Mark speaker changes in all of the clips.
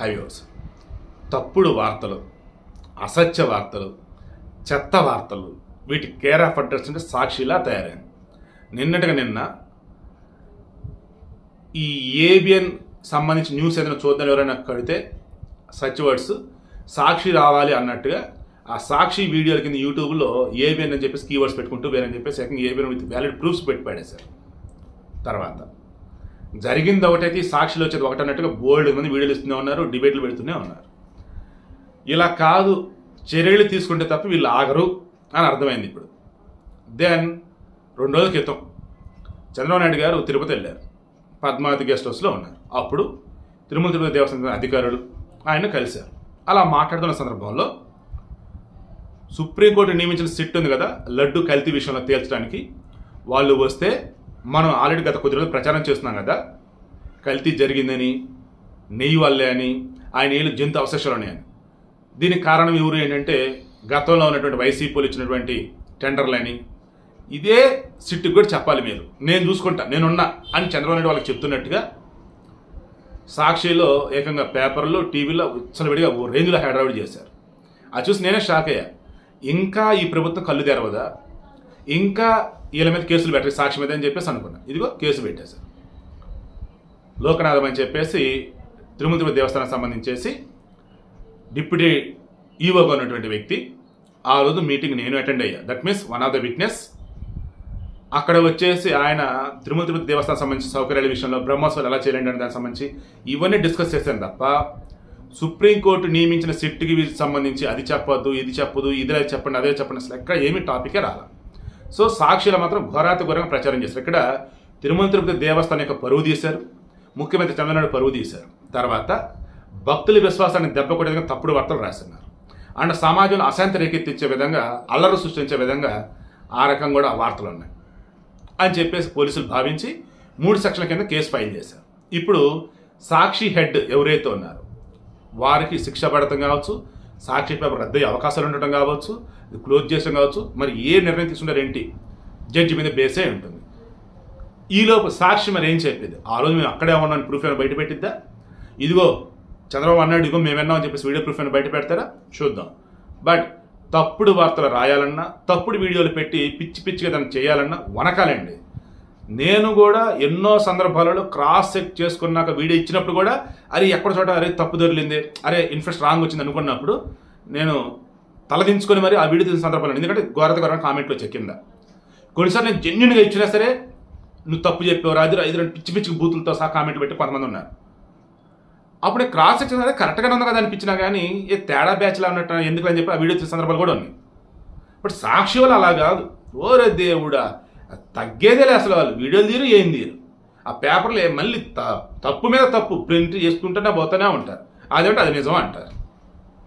Speaker 1: హైవ్యూస్ తప్పుడు వార్తలు అసత్య వార్తలు చెత్త వార్తలు వీటి కేర్ ఆఫ్ అడ్రస్ అంటే సాక్షిలా తయారైంది. నిన్నటిగా నిన్న ఈ ఏబిఎన్ సంబంధించి న్యూస్ ఏదైనా చూద్దాం ఎవరైనా కడితే సచ్ వర్డ్స్ సాక్షి రావాలి అన్నట్టుగా ఆ సాక్షి వీడియోల కింద యూట్యూబ్లో ఏబిఎన్ అని చెప్పేసి కీవర్డ్స్ పెట్టుకుంటూ వేరని చెప్పేసి second ABN with valid proofs పెట్టి పాడేశారు. తర్వాత జరిగింది ఒకటైతే ఈ సాక్షిలో వచ్చేది ఒకటి అన్నట్టుగా బోల్డ్ మంది వీడియోలు ఇస్తూనే ఉన్నారు డిబేట్లు పెడుతూనే ఉన్నారు. ఇలా కాదు చర్యలు తీసుకుంటే తప్ప వీళ్ళు ఆగరు అని అర్థమైంది ఇప్పుడు. దెన్ రెండు రోజుల క్రితం చంద్రబాబు నాయుడు గారు తిరుపతి వెళ్ళారు. పద్మావతి గెస్ట్ హౌస్లో ఉన్నారు. అప్పుడు తిరుమల తిరుపతి దేవస్థానం అధికారులు ఆయన కలిశారు. అలా మాట్లాడుతున్న సందర్భంలో సుప్రీంకోర్టు నియమించిన సిట్ ఉంది కదా లడ్డు కల్తీ విషయంలో తేల్చడానికి వాళ్ళు వస్తే మనం ఆల్రెడీ గత కొద్ది రోజులు ప్రచారం చేస్తున్నాం కదా. కల్తీ జరిగిందని నెయ్యి వల్లే అని ఆయన ఏళ్ళు జంతు అవశేషాలు ఉన్నాయని. దీనికి కారణం ఎవరు ఏంటంటే గతంలో ఉన్నటువంటి వైసీపీలు ఇచ్చినటువంటి టెండర్లని ఇదే సిట్టుకు కూడా చెప్పాలి మీరు. నేను చూసుకుంటా నేనున్నా అని చంద్రబాబు నాయుడు వాళ్ళకి చెప్తున్నట్టుగా సాక్షిలో ఏకంగా పేపర్లో టీవీలో ఉచ్చలవిడిగా ఓ రేంజ్లో హైదరాబాద్ చేశారు. అది చూసి నేనే షాక్ అయ్యా. ఇంకా ఈ ప్రభుత్వం కళ్ళు తెరవదా? ఇంకా వీళ్ళ మీద కేసులు పెట్టారు. సాక్షి మీద అని చెప్పేసి అనుకున్నా. ఇదిగో కేసు పెట్టేశారు. లోకనాథం అని చెప్పేసి తిరుమల తిరుపతి దేవస్థానానికి సంబంధించేసి డిప్యూటీ ఈవోగా ఉన్నటువంటి వ్యక్తి ఆ రోజు మీటింగ్ నేను అటెండ్ అయ్యా. That means one of the witness అక్కడ వచ్చేసి ఆయన తిరుమల తిరుపతి దేవస్థానం సంబంధించిన సౌకర్యాల విషయంలో బ్రహ్మోత్సవాలు ఎలా చేయాలంటే దానికి సంబంధించి ఇవన్నీ డిస్కస్ చేశాను తప్ప సుప్రీంకోర్టు నియమించిన సిట్కి సంబంధించి అది చెప్పొద్దు ఇది చెప్పదు ఇది చెప్పండి అదే చెప్పండి అసలు ఎక్కడ ఏమీ టాపికే రాలా. సో సాక్షులు మాత్రం ఘోరాతి ఘోరంగా ప్రచారం చేశారు. ఇక్కడ తిరుమల తిరుపతి దేవస్థానం యొక్క పరువు తీశారు. ముఖ్యమంత్రి చంద్రనాయుడు పరువు తీశారు. తర్వాత భక్తుల విశ్వాసాన్ని దెబ్బకొట్టే విధంగా తప్పుడు వార్తలు రాస్తున్నారు. అండ్ సమాజంలో అశాంతి రేకెత్తించే విధంగా అల్లరు సృష్టించే విధంగా ఆ రకం కూడా వార్తలు ఉన్నాయి. అని చెప్పేసి పోలీసులు భావించి మూడు సెక్షన్ల కింద కేసు ఫైల్ చేశారు. ఇప్పుడు సాక్షి హెడ్ ఎవరైతే ఉన్నారో వారికి శిక్ష పడటం కావచ్చు సాక్షి పేపర్ రద్దయ్యే అవకాశాలు ఉండటం కావచ్చు క్లోజ్ చేసాం కావచ్చు. మరి ఏ నిర్ణయం తీసుకున్నారు ఏంటి జడ్జి మీద బేసే ఉంటుంది. ఈలోపు సాక్షి మరి ఏం చెప్పేది? ఆ రోజు మేము అక్కడే ఉన్నాను ప్రూఫ్ ఏమైనా బయట పెట్టిద్దా? ఇదిగో చంద్రబాబు అన్నాడు ఇదిగో మేము విన్నామని చెప్పేసి వీడియో ప్రూఫ్ ఏమైనా బయట పెడతారా? చూద్దాం. బట్ తప్పుడు వార్తలు రాయాలన్నా తప్పుడు వీడియోలు పెట్టి పిచ్చి పిచ్చిగా దాన్ని చేయాలన్నా వనకాలండి. నేను కూడా ఎన్నో సందర్భాలలో క్రాస్ చెక్ చేసుకున్నాక వీడియో ఇచ్చినప్పుడు కూడా అరే ఎక్కడ చోట అరే తప్పు దొరికింది అరే ఇన్ఫెక్షన్ రాంగ్ వచ్చింది అనుకున్నప్పుడు నేను తలదించుకొని మరి ఆ వీడియో తీసిన సందర్భాలు ఎందుకంటే ఘోరత ఘోరంగా కామెంట్లో చెక్కింద? కొన్నిసార్లు నేను జెన్యున్గా ఇచ్చినా సరే నువ్వు తప్పు చెప్పావు రాజు ఐదు రెండు పిచ్చి పిచ్చి బూతులతో సహా కామెంట్ పెట్టి కొంతమంది ఉన్నారు. అప్పుడు క్రాస్ సెక్షన్ అదే కరెక్ట్గానే ఉంది కదా అనిపించినా కానీ ఏ తేడా బ్యాచ్లా ఉన్నట్టు ఎందుకు అని చెప్పి ఆ వీడియో తీసిన సందర్భాలు కూడా ఉన్నాయి. బట్ సాక్షి వాళ్ళు అలా కాదు. ఓరే దేవుడా తగ్గేదేలే అసలు వాళ్ళు. వీడియోలు తీరు ఏం తీరు? ఆ పేపర్లు మళ్ళీ త- తప్పు మీద తప్పు. ప్రింట్ చేసుకుంటూనే పోతూనే ఉంటారు. అదేంటి అది నిజం అంటారు.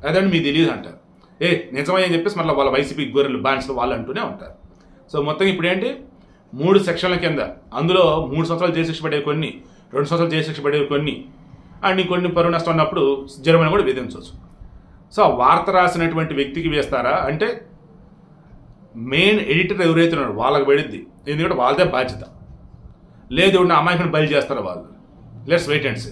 Speaker 1: అదేంటి మీకు తెలియదు అంటారు. ఏ నిజమే అని చెప్పేసి మళ్ళీ వాళ్ళ వైసీపీ గొర్రెలు బ్యాన్స్లో వాళ్ళు అంటూనే ఉంటారు. సో మొత్తం ఇప్పుడు ఏంటి? మూడు సెక్షన్ల కింద అందులో మూడు సంవత్సరాలు జైలు శిక్ష పడేవి కొన్ని రెండు సంవత్సరాలు జైలు శిక్ష పడేవి కొన్ని అండ్ కొన్ని పరువు నష్టం ఉన్నప్పుడు జరిమానా కూడా విధించవచ్చు. సో ఆ వార్త రాసినటువంటి వ్యక్తికి వేస్తారా? అంటే మెయిన్ ఎడిటర్ ఎవరైతే ఉన్నాడు వాళ్ళకి పడిద్ది. ఎందుకంటే వాళ్ళదే బాధ్యత. లేదు నా అమాయకుని బయలు చేస్తారు వాళ్ళు? Let's wait and see